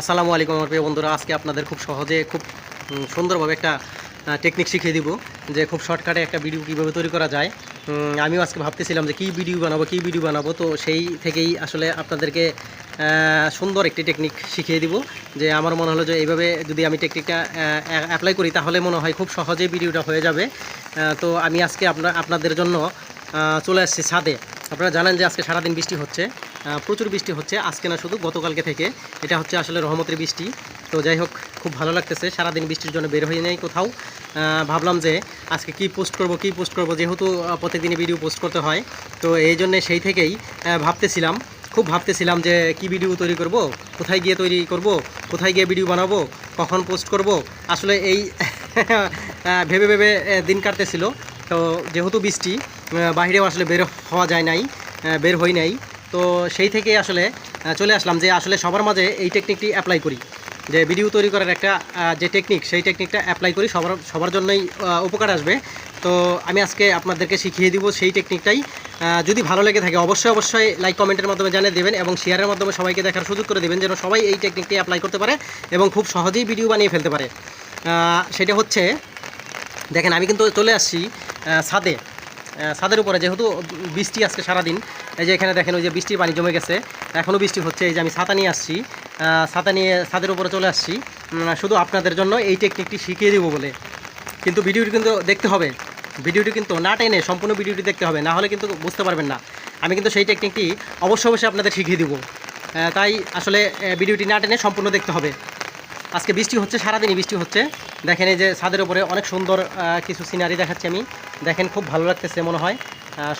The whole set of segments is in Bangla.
আসসালামু আলাইকুম আমার প্রিয় বন্ধুরা। আজকে আপনাদের খুব সহজে খুব সুন্দরভাবে একটা টেকনিক শিখিয়ে দিব যে খুব শর্টকাটে একটা ভিডিও কীভাবে তৈরি করা যায়। আমিও আজকে ভাবতেছিলাম যে কী ভিডিও বানাবো, কী ভিডিও বানাবো, তো সেই থেকেই আসলে আপনাদেরকে সুন্দর একটি টেকনিক শিখিয়ে দিব যে আমার মনে হলো যে এইভাবে যদি আমি টেকনিকটা অ্যাপ্লাই করি তাহলে মনে হয় খুব সহজেই ভিডিওটা হয়ে যাবে। তো আমি আজকে আপনার আপনাদের জন্য চলে আসছি ছাদে। আপনারা জানেন যে আজকে সারাদিন বৃষ্টি হচ্ছে। প্রচুর বৃষ্টি হচ্ছে আজকে না শুধু গতকালকে থেকে। এটা হচ্ছে আসলে রহমতের বৃষ্টি। তো যাই হোক খুব ভালো লাগতেছে। সারাদিন বৃষ্টির জন্য বের হয়ে নেই কোথাও। ভাবলাম যে আজকে কি পোস্ট করব কি পোস্ট করব? যেহেতু প্রত্যেকদিনই ভিডিও পোস্ট করতে হয়। তো এই জন্যে সেই থেকেই ভাবতেছিলাম খুব ভাবতেছিলাম যে কি ভিডিও তৈরি করব? কোথায় গিয়ে তৈরি করব? কোথায় গিয়ে ভিডিও বানাবো? কখন পোস্ট করব? আসলে এই ভেবে ভেবে দিন কাটতেছিল। তো যেহেতু বৃষ্টি আহ, বাইরেও আসলে বের হওয়া যায় নাই বের হই নাই। তো সেই থেকে আসলে চলে আসলাম যে আসলে সবার মাঝে এই টেকনিকটি অ্যাপ্লাই করি। যে ভিডিও তৈরি করার একটা যে টেকনিক সেই টেকনিকটা অ্যাপ্লাই করি, সবার সবার জন্যই উপকার আসবে। তো আমি আজকে আপনাদেরকে শিখিয়ে দিব সেই টেকনিকটাই যদি ভালো লেগে থাকে, অবশ্যই অবশ্যই লাইক কমেন্টের মাধ্যমে জানিয়ে দেবেন এবং শেয়ারের মাধ্যমে সবাইকে দেখার সুযোগ করে দেবেন যেন সবাই এই টেকনিকটি অ্যাপ্লাই করতে পারে এবং খুব সহজেই ভিডিও বানিয়ে ফেলতে পারে। সেটা হচ্ছে, দেখেন আমি কিন্তু চলে আসছি ছাদে। ছাদের উপরে, যেহেতু বৃষ্টি আজকে সারাদিন এই যে এখানে দেখেন ওই যে বৃষ্টির পানি জমে গেছে। এখনও বৃষ্টি হচ্ছে, এই যে আমি ছাতা নিয়ে আসছি। ছাতা নিয়ে ছাদের উপরে চলে আসছি। শুধু আপনাদের জন্য এই টেকনিকটি শিখিয়ে দেবো বলে। কিন্তু ভিডিওটি কিন্তু দেখতে হবে। ভিডিওটি কিন্তু না টেনে সম্পূর্ণ ভিডিওটি দেখতে হবে, না হলে কিন্তু বুঝতে পারবেন না। আমি কিন্তু সেই টেকনিকটি অবশ্যই অবশ্যই আপনাদের শিখিয়ে দেবো। তাই আসলে ভিডিওটি না টেনে সম্পূর্ণ দেখতে হবে। আজকে বৃষ্টি হচ্ছে, সারাদিনই বৃষ্টি হচ্ছে। দেখেন এই যে ছাদের উপরে অনেক সুন্দর কিছু সিনারি দেখাচ্ছি আমি। দেখেন খুব ভালো লাগতেছে মনে হয়।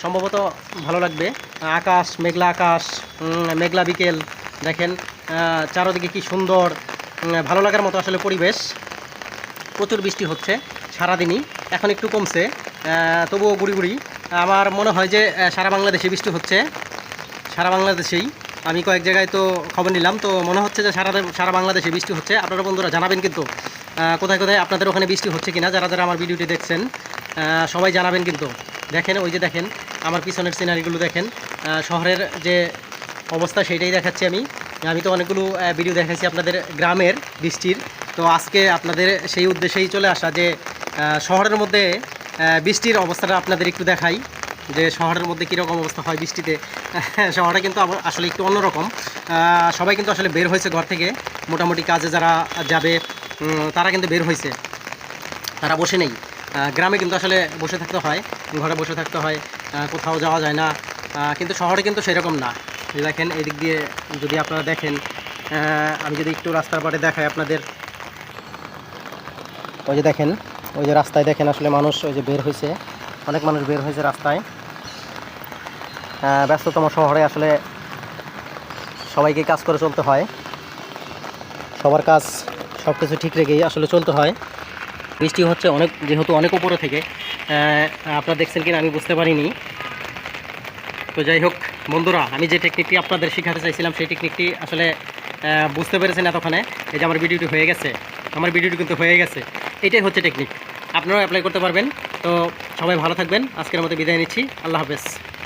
সম্ভবত ভালো লাগবে। আকাশ, মেঘলা আকাশ মেঘলা বিকেল। দেখেন চারোদিকে কি সুন্দর ভালো লাগার মতো আসলে পরিবেশ। প্রচুর বৃষ্টি হচ্ছে সারাদিনই। এখন একটু কমছে তবুও গুড়ি গুড়ি। আমার মনে হয় যে সারা বাংলাদেশে বৃষ্টি হচ্ছে। সারা বাংলাদেশেই। আমি কয়েক জায়গায় তো খবর নিলাম, তো মনে হচ্ছে যে সারা সারা বাংলাদেশে বৃষ্টি হচ্ছে। আপনারা বন্ধুরা জানাবেন কিন্তু কোথায় কোথায় আপনাদের ওখানে বৃষ্টি হচ্ছে কিনা, যারা যারা আমার ভিডিওটি দেখছেন সবাই জানাবেন কিন্তু। দেখেন, ওই যে দেখেন, আমার পিছনের সিনারিগুলো দেখেন শহরের যে অবস্থা সেটাই দেখাচ্ছি আমি। আমি তো অনেকগুলো ভিডিও দেখাচ্ছি আপনাদের গ্রামের বৃষ্টির। তো আজকে আপনাদের সেই উদ্দেশ্যেই চলে আসা যে শহরের মধ্যে বৃষ্টির অবস্থাটা আপনাদের একটু দেখাই। যে শহরের মধ্যে কীরকম অবস্থা হয় বৃষ্টিতে শহরে কিন্তু আসলে একটু অন্যরকম। সবাই কিন্তু আসলে বের হয়েছে ঘর থেকে। মোটামুটি কাজে যারা যাবে তারা কিন্তু বের হয়েছে। তারা বসে নেই। গ্রামে কিন্তু আসলে বসে থাকতে হয়, ঘরে বসে থাকতে হয় কোথাও যাওয়া যায় না। কিন্তু শহরে কিন্তু সেরকম না। দেখেন, এদিক দিয়ে যদি আপনারা দেখেন আমি যদি একটু রাস্তার পাড়ে দেখাই আপনাদের। ওই যে দেখেন, ওই যে রাস্তায় দেখেন আসলে মানুষ ওই যে বের হয়েছে। অনেক মানুষ বের হয়েছে রাস্তায়। ব্যস্ততম শহরে আসলে সবাইকে কাজ করে চলতে হয়। সবার কাজ সব কিছু ঠিক রেখেই আসলে চলতে হয়। বৃষ্টি হচ্ছে অনেক, যেহেতু অনেক উপরে থেকে আপনারা দেখছেন কিনা আমি বুঝতে পারিনি। তো যাই হোক, বন্ধুরা, আমি যে টেকনিকটি আপনাদের শেখাতে চাইছিলাম, সেই টেকনিকটি আসলে বুঝতে পেরেছেন এতক্ষণে। এই যে আমার ভিডিওটি হয়ে গেছে, আমার ভিডিওটি কিন্তু হয়ে গেছে। এটাই হচ্ছে টেকনিক আপনারাও অ্যাপ্লাই করতে পারবেন। তো সবাই ভালো থাকবেন। আজকের মতো বিদায় নিচ্ছি। আল্লাহ হাফেজ।